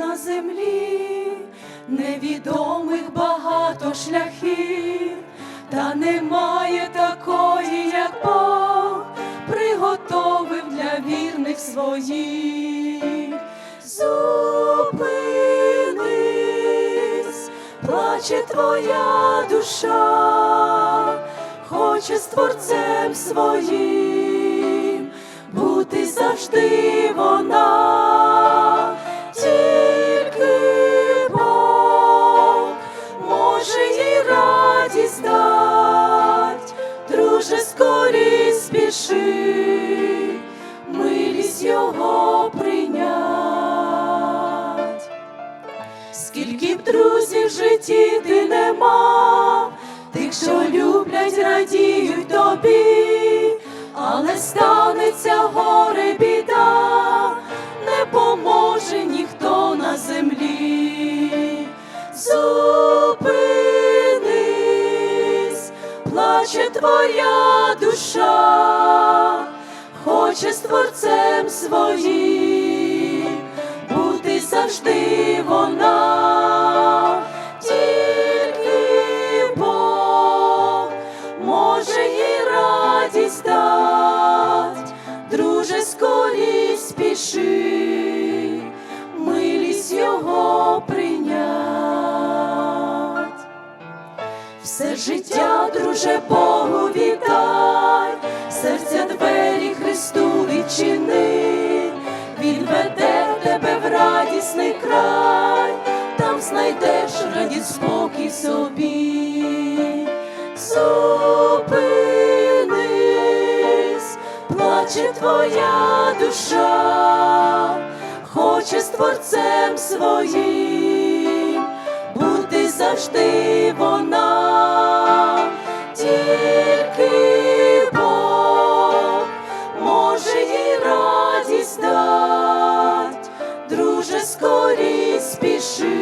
на землі, невідомих багато шляхів, та немає такої, як Бог, приготовив для вірних своїх. Зупинись, плаче твоя душа, хоче з творцем своїм бути завжди вона, друже, скорі спіши, милість його прийнять. Скільки б друзів в житті ти не мав, тих, що люблять, радіють тобі, плаче твоя душа, хоче з творцем своїм бути завжди вона, тільки Бог може їй радість дать, Все життя, друже, Богу віддай, серця двері Христу відчини, Він веде тебе в радісний край, там знайдеш радість спокій собі. Зупинись, плаче твоя душа, хоче з творцем своїм. Бути завжди вона, тільки Бог радість дать, друже, скорій спіши.